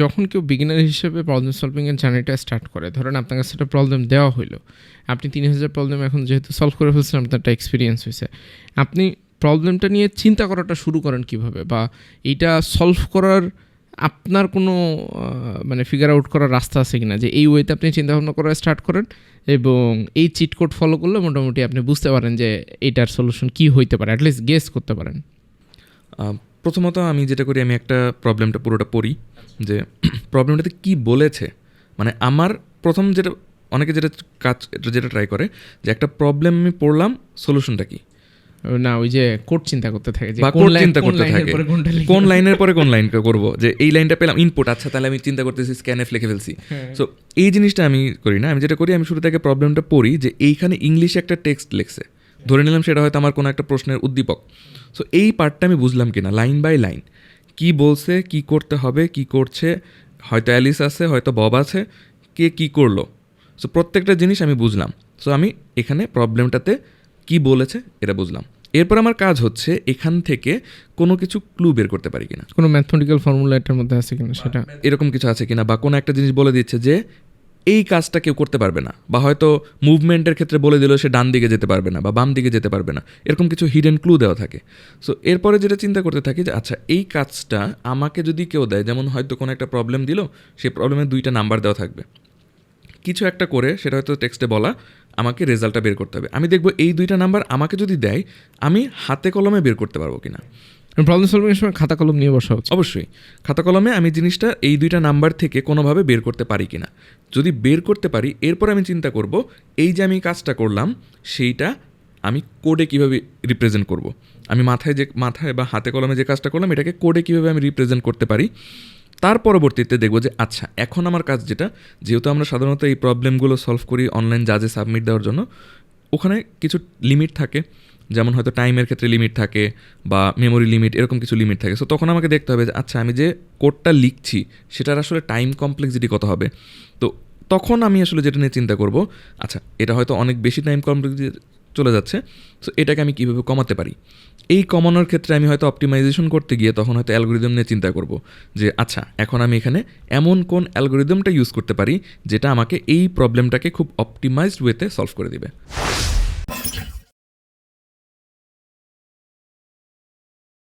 যখন কেউ বিগিনার হিসেবে প্রবলেম সলভিংয়ের জার্নিটা স্টার্ট করে, ধরেন আপনার কাছে একটা প্রবলেম দেওয়া হলো আপনি তিন হাজার প্রবলেম এখন যেহেতু সলভ করে ফেলছেন, আপনার একটা এক্সপিরিয়েন্স হয়েছে আপনি প্রবলেমটা নিয়ে চিন্তা করাটা শুরু করেন কীভাবে? বা এইটা সলভ করার আপনার কোনো মানে ফিগার আউট করার রাস্তা আছে কিনা? যে এই ওয়েতে আপনি চিন্তা ভাবনা করা স্টার্ট করেন এবং এই চিট কোড ফলো করলে মোটামুটি আপনি বুঝতে পারেন যে এইটার সলিউশন কি হইতে পারে অ্যাটলিস্ট গেস করতে পারেন। প্রথমত আমি যেটা করি আমি একটা প্রবলেমটা পুরোটা পড়ি যে প্রবলেমটাতে কি বলেছে? মানে আমার প্রথম যেটা অনেকে যেটা কাজ যেটা ট্রাই করে যে একটা প্রবলেম আমি পড়লাম সলিউশনটা কি? না ওই যে কোড চিন্তা করতে থাকে বা কোন কোড চিন্তা করতে লাইনের থাকে। পরে কোন লাইনের পরে কোন লাইন করব? যে এই লাইনটা পেলাম ইনপুট আচ্ছা তাহলে আমি চিন্তা করতেছি স্ক্যানএফ লিখে ফেলছি। হ্যাঁ। সো এই জিনিসটা আমি করি না। আমি যেটা করি আমি শুরু থেকে প্রবলেমটা পড়ি যে এইখানে ইংলিশে একটা টেক্সট লিখছে। ধরে নিলাম সেটা হয়তো আমার কোনো একটা প্রশ্নের উদ্দীপক। সো এই পার্টটা আমি বুঝলাম কিনা লাইন বাই লাইন কি বলছে কি করতে হবে কি করছে হয়তো অ্যালিস আছে হয়তো বব আছে কে কি করল। সো প্রত্যেকটা জিনিস আমি বুঝলাম। সো আমি এখানে প্রবলেমটাতে কি বলেছে এটা বুঝলাম। এরপর আমার কাজ হচ্ছে এখান থেকে কোনো কিছু ক্লু বের করতে পারি কিনা। কোনো ম্যাথমেটিক্যাল ফর্মুলা এটার মধ্যে আছে কিনা সেটা? এরকম কিছু আছে কিনা বা কোনো একটা জিনিস বলে দিচ্ছে যে এই কাজটা কেউ করতে পারবে না। বা হয়তো মুভমেন্টের ক্ষেত্রে বলে দিল সে ডান দিকে যেতে পারবে না বা বাম দিকে যেতে পারবে না। এরকম কিছু হিডেন ক্লু দেওয়া থাকে। সো এরপরে যেটা চিন্তা করতে থাকি যে আচ্ছা এই কাজটা আমাকে যদি কেউ দেয়, যেমন হয়তো কোনো একটা প্রবলেম দিল, সেই প্রবলেমের দুইটা নাম্বার দেওয়া থাকবে। কিছু একটা করে সেটা হয়তো টেক্সটে বলা, আমাকে রেজাল্টটা বের করতে হবে। আমি দেখব এই দুইটা নাম্বার আমাকে যদি দেয়, আমি হাতে কলমে বের করতে পারব কিনা। প্রবলেম সলভিং এর সময় খাতা কলম নিয়ে বসা হচ্ছে অবশ্যই। খাতা কলমে আমি জিনিসটা এই দুইটা নাম্বার থেকে কোনোভাবে বের করতে পারি কিনা। যদি বের করতে পারি, এরপর আমি চিন্তা করব, এই যে আমি কাজটা করলাম, সেইটা আমি কোডে কীভাবে রিপ্রেজেন্ট করব। আমি মাথায় যে, মাথায় বা হাতে কলমে যে কাজটা করলাম, এটাকে কোডে কীভাবে আমি রিপ্রেজেন্ট করতে পারি? তার পরবর্তীতে দেখব যে আচ্ছা এখন আমার কাজ যেটা, যেহেতু আমরা সাধারণত এই প্রবলেমগুলো সলভ করি অনলাইন জাজে সাবমিট দেওয়ার জন্য, ওখানে কিছু লিমিট থাকে। যেমন হয়তো টাইমের ক্ষেত্রে লিমিট থাকে বা মেমোরি লিমিট এরকম কিছু লিমিট থাকে। সো তখন আমাকে দেখতে হবে যে আচ্ছা আমি যে কোডটা লিখছি, সেটার আসলে টাইম কমপ্লেক্সিটি কত হবে? তো তখন আমি আসলে যেটা নিয়ে চিন্তা করব আচ্ছা এটা হয়তো অনেক বেশি টাইম কমপ্লেক্সিটি চলে যাচ্ছে সো এটাকে আমি কীভাবে কমাতে পারি? এই কমানোর ক্ষেত্রে আমি হয়তো অপটিমাইজেশন করতে গিয়ে তখন হয়তো অ্যালগোরিদম নিয়ে চিন্তা করব যে আচ্ছা এখন আমি এখানে এমন কোন অ্যালগোরিদমটা ইউজ করতে পারি, যেটা আমাকে এই প্রবলেমটাকে খুব অপটিমাইজড ওয়েতে সলভ করে দিবে।